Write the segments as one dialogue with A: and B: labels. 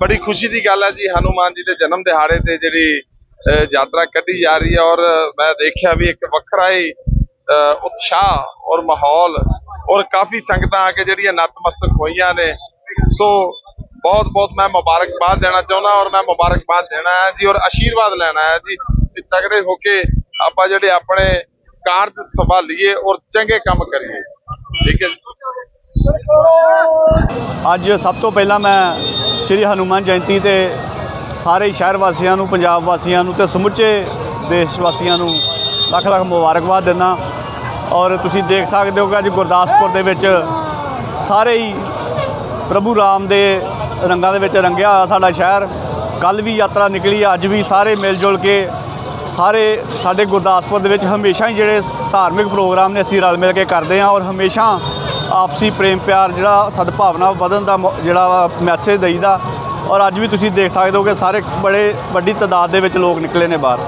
A: ਬੜੀ ਖੁਸ਼ੀ ਦੀ ਗੱਲ ਹੈ ਜੀ, ਹਨੂਮਾਨ ਜੀ ਦੇ ਜਨਮ ਦਿਹਾੜੇ ਤੇ ਜਿਹੜੀ ਯਾਤਰਾ ਕੱਢੀ ਜਾ ਰਹੀ ਹੈ ਔਰ ਮੈਂ ਦੇਖਿਆ ਵੀ ਇੱਕ ਵੱਖਰਾ ਹੀ ਉਤਸ਼ਾਹ ਔਰ ਮਾਹੌਲ ਔਰ ਕਾਫੀ ਸੰਗਤਾਂ ਆ ਕੇ ਜਿਹੜੀਆਂ ਨਤਮਸਤਕ ਹੋਈਆਂ ਨੇ। ਸੋ ਬਹੁਤ ਬਹੁਤ ਮੈਂ ਮੁਬਾਰਕਬਾਦ ਦੇਣਾ ਚਾਹੁੰਦਾ ਔਰ ਮੈਂ ਮੁਬਾਰਕਬਾਦ ਦੇਣਾ ਹੈ ਜੀ ਔਰ ਆਸ਼ੀਰਵਾਦ ਲੈਣਾ ਹੈ ਜੀ ਕਿ ਤਗੜੇ ਹੋ ਕੇ ਆਪਾਂ ਜਿਹੜੇ ਆਪਣੇ ਕਾਰਜ ਸੰਭਾਲੀਏ ਔਰ ਚੰਗੇ ਕੰਮ ਕਰੀਏ। ਠੀਕ ਹੈ ਜੀ।
B: ਅੱਜ ਸਭ ਤੋਂ ਪਹਿਲਾਂ ਮੈਂ ਸ਼੍ਰੀ ਹਨੂਮਾਨ ਜਯੰਤੀ ਤੇ ਸਾਰੇ ਸ਼ਹਿਰ ਵਾਸੀਆਂ ਨੂੰ, ਪੰਜਾਬ ਵਾਸੀਆਂ ਨੂੰ ਤੇ ਸਮੁੱਚੇ ਦੇਸ਼ ਵਾਸੀਆਂ ਨੂੰ ਲੱਖ ਲੱਖ ਮੁਬਾਰਕਬਾਦ ਦਿੰਦਾ। ਔਰ ਤੁਸੀਂ ਦੇਖ ਸਕਦੇ ਹੋ ਕਿ ਅੱਜ ਗੁਰਦਾਸਪੁਰ ਦੇ ਵਿੱਚ ਸਾਰੇ ਹੀ ਪ੍ਰਭੂ ਰਾਮ ਦੇ ਰੰਗਾਂ ਦੇ ਵਿੱਚ ਰੰਗਿਆ ਹੋਇਆ ਸਾਡਾ ਸ਼ਹਿਰ। ਕੱਲ ਵੀ ਯਾਤਰਾ ਨਿਕਲੀ, ਅੱਜ ਵੀ ਸਾਰੇ ਮਿਲ ਜੁਲ ਕੇ ਸਾਰੇ ਸਾਡੇ ਗੁਰਦਾਸਪੁਰ ਦੇ ਵਿੱਚ ਹਮੇਸ਼ਾ ਹੀ ਜਿਹੜੇ ਧਾਰਮਿਕ ਪ੍ਰੋਗਰਾਮ ਨੇ, ਅਸੀਂ ਰਲ ਮਿਲ ਕੇ ਕਰਦੇ ਹਾਂ ਔਰ ਹਮੇਸ਼ਾ ਆਪਸੀ ਪ੍ਰੇਮ ਪਿਆਰ ਜਿਹੜਾ ਸਦਭਾਵਨਾ ਵਧਣ ਦਾ ਜਿਹੜਾ ਵਾ ਮੈਸੇਜ ਦਈਦਾ। ਔਰ ਅੱਜ ਵੀ ਤੁਸੀਂ ਦੇਖ ਸਕਦੇ ਹੋ ਕਿ ਸਾਰੇ ਬੜੇ ਵੱਡੀ ਤਾਦਾਦ ਦੇ ਵਿੱਚ ਲੋਕ ਨਿਕਲੇ ਨੇ ਬਾਹਰ।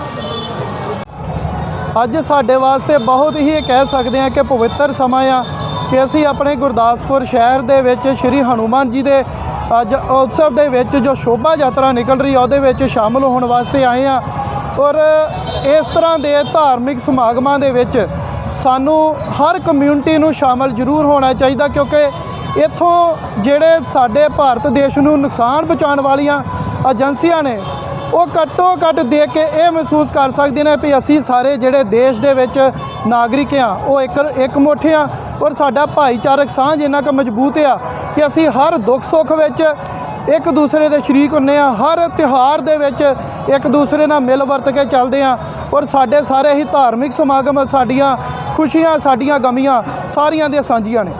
C: ਅੱਜ ਸਾਡੇ ਵਾਸਤੇ ਬਹੁਤ ਹੀ ਇਹ ਕਹਿ ਸਕਦੇ ਹਾਂ ਕਿ ਪਵਿੱਤਰ ਸਮਾਂ ਆ ਕਿ ਅਸੀਂ ਆਪਣੇ ਗੁਰਦਾਸਪੁਰ ਸ਼ਹਿਰ ਦੇ ਵਿੱਚ ਸ਼੍ਰੀ ਹਨੂਮਾਨ ਜੀ ਦੇ, ਅੱਜ ਉਤਸਵ ਦੇ ਵਿੱਚ ਜੋ ਸ਼ੋਭਾ ਯਾਤਰਾ ਨਿਕਲ ਰਹੀ ਉਹਦੇ ਵਿੱਚ ਸ਼ਾਮਲ ਹੋਣ ਵਾਸਤੇ ਆਏ ਆ ਔਰ ਇਸ ਤਰ੍ਹਾਂ ਦੇ ਧਾਰਮਿਕ ਸਮਾਗਮਾਂ ਦੇ ਵਿੱਚ ਸਾਨੂੰ ਹਰ ਕਮਿਊਨਿਟੀ ਨੂੰ ਸ਼ਾਮਲ ਜ਼ਰੂਰ ਹੋਣਾ ਚਾਹੀਦਾ ਕਿਉਂਕਿ ਇੱਥੋਂ ਜਿਹੜੇ ਸਾਡੇ ਭਾਰਤ ਦੇਸ਼ ਨੂੰ ਨੁਕਸਾਨ ਪਹੁੰਚਾਉਣ ਵਾਲੀਆਂ ਏਜੰਸੀਆਂ ਨੇ, ਉਹ ਘੱਟੋ ਘੱਟ ਦੇਖ ਕੇ ਇਹ ਮਹਿਸੂਸ ਕਰ ਸਕਦੇ ਨੇ ਵੀ ਅਸੀਂ ਸਾਰੇ ਜਿਹੜੇ ਦੇਸ਼ ਦੇ ਵਿੱਚ ਨਾਗਰਿਕ ਆ ਉਹ ਇੱਕ ਇੱਕ ਮੁੱਠ ਆ ਔਰ ਸਾਡਾ ਭਾਈਚਾਰਕ ਸਾਂਝ ਇੰਨਾ ਕੁ ਮਜ਼ਬੂਤ ਆ ਕਿ ਅਸੀਂ ਹਰ ਦੁੱਖ ਸੁੱਖ ਵਿੱਚ ਇੱਕ ਦੂਸਰੇ ਦੇ ਸ਼ਰੀਕ ਹੁੰਨੇ ਆ, ਹਰ ਤਿਉਹਾਰ ਦੇ ਵਿੱਚ ਇੱਕ ਦੂਸਰੇ ਨਾਲ ਮਿਲ ਵਰਤ ਕੇ ਚੱਲਦੇ ਆ ਔਰ ਸਾਡੇ ਸਾਰੇ ਹੀ ਧਾਰਮਿਕ ਸਮਾਗਮ ਸਾਡੀਆਂ ਖੁਸ਼ੀਆਂ, ਸਾਡੀਆਂ ਗਮੀਆਂ ਸਾਰੀਆਂ ਦੀਆਂ ਸਾਂਝੀਆਂ ਨੇ।